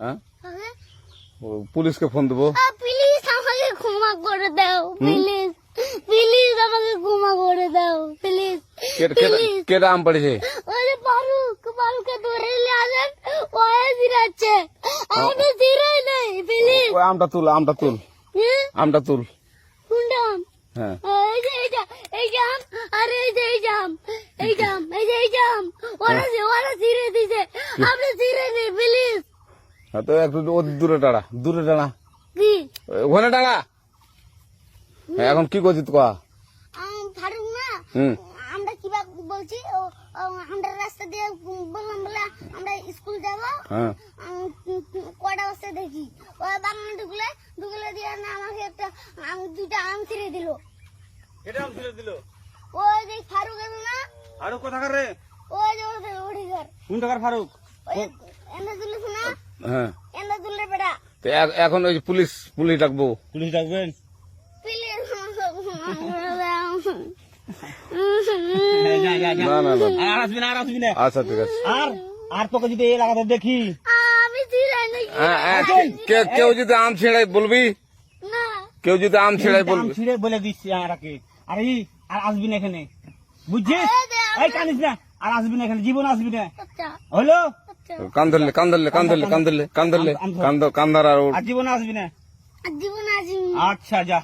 হ্যাঁ? পুলিশকে ফোন দেবো। প্লিজ আমাকে ক্ষমা করে দাও প্লিজ প্লিজ আমাকে ক্ষমা করে দাও প্লিজ কেটা আম পড়েছে। ওই যে ফারুক ফারুককে ধরে নিয়ে আসেন ওয়ে জিরাচ্ছে আমি জিরাই নাই প্লিজ ওই আমটা তুল আমটা তুল। আমটা তুল। কোনটা আম? হ্যাঁ। এই যে এইটা এই জাম আর এই যে এই জাম এই জাম এই যে এই জাম ওরা দিছে। আপনি ছিঁড়ে নেই প্লিজ হ্যাঁ, তো একটু ও দূরে টাড়া দূরে টাড়া কি? ওখানে টাড়া হ্যাঁ, এখন কি করছিস কয়া আম, ফারুক না আমরা কিবা বলছি ও ও, আমরা রাস্তা দিয়ে বললাম বলে আমরা স্কুল যাব। হ্যাঁ। কটা বসে দেখি। ওই বাগানে ঢুকলে ঢুকলে দিয়ে না আমাকে একটা আম দুইটা আম ছিঁড়ে দিল। এটা আম ছিঁড়ে দিল? ওই যে ফারুক আছে না ফারুক কোথাকার রে? ওই যে ওড়িঘর কোন টাকার ফারুক? হ্যাঁ। তো এখন ওই পুলিশ পুলিশ ডাকবো। পুলিশ ডাকবেন? প্লিজ আমাকে ক্ষমা করে দাও যা যা যা। না না না। আর আসবি না আর আসবি না। আচ্ছা ঠিক আছে। আর আর তোকে যদি এই এলাকাতে দেখি? কেউ যদি আম ছিঁড়াই বলবি? কেউ যদি আম ছিঁড়াই বলবি? ছিঁড়ে বলে দিচ্ছি আর আর আসবি না এখানে। বুঝছিস? এই কানিস না। আর আসবি না এখানে। জীবন আসবি না। আচ্ছা। হলো? কান ধরলে কান ধরলে কান ধরলে কান ধরলে কান ধরলে কান ধর- কান ধর আর ওর আসবি না? আর আসবি আচ্ছা যা।